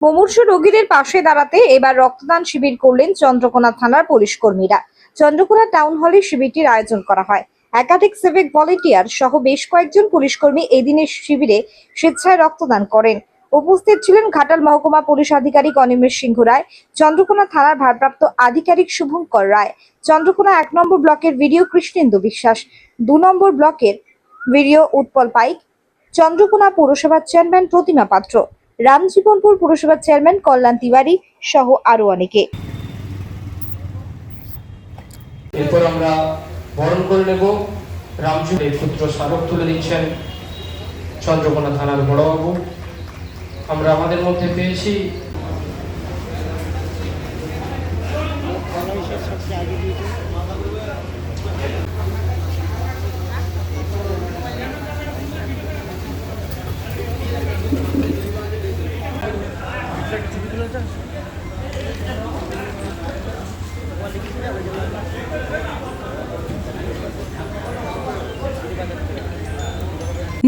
মুমূর্ষ রোগীদের পাশে দাঁড়াতে এবার রক্তদান শিবির করলেন চন্দ্রকোনা থানার পুলিশ কর্মীরা চন্দ্রকোনা টাউন হলে শিবিরটির আয়োজন করা হয়। একাধিক সিভিক ভলেন্টিয়ার সহ বেশ কয়েকজন পুলিশ কর্মী এই দিনের শিবিরে স্বেচ্ছায় রক্তদান করেন। উপস্থিত ছিলেন ঘাটাল মহকুমা পুলিশ আধিকারিক অনিমেষ সিংহ রায়, চন্দ্রকোনা থানার ভারপ্রাপ্ত আধিকারিক শুভঙ্কর রায়, চন্দ্রকোনা এক নম্বর ব্লকের ভিডিও কৃষ্ণেন্দু বিশ্বাস, দু নম্বর ব্লকের ভিডিও উৎপল পাইক, চন্দ্রকোনা পৌরসভার চেয়ারম্যান প্রতিমা পাত্র। রামজীবনপুর পুরসভার চেয়ারম্যান কল্যাণ তিওয়ারি সহ আরও অনেকে। এরপর আমরা বরণ করে নেব। রামজুরের পুত্র স্মারক তুলে দিচ্ছেন চন্দ্রকোনা থানার বড়বাবু। আমরা আমাদের মধ্যে পেয়েছি। Çekip duracaksın.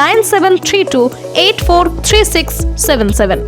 nine seven three two eight four three six seven seven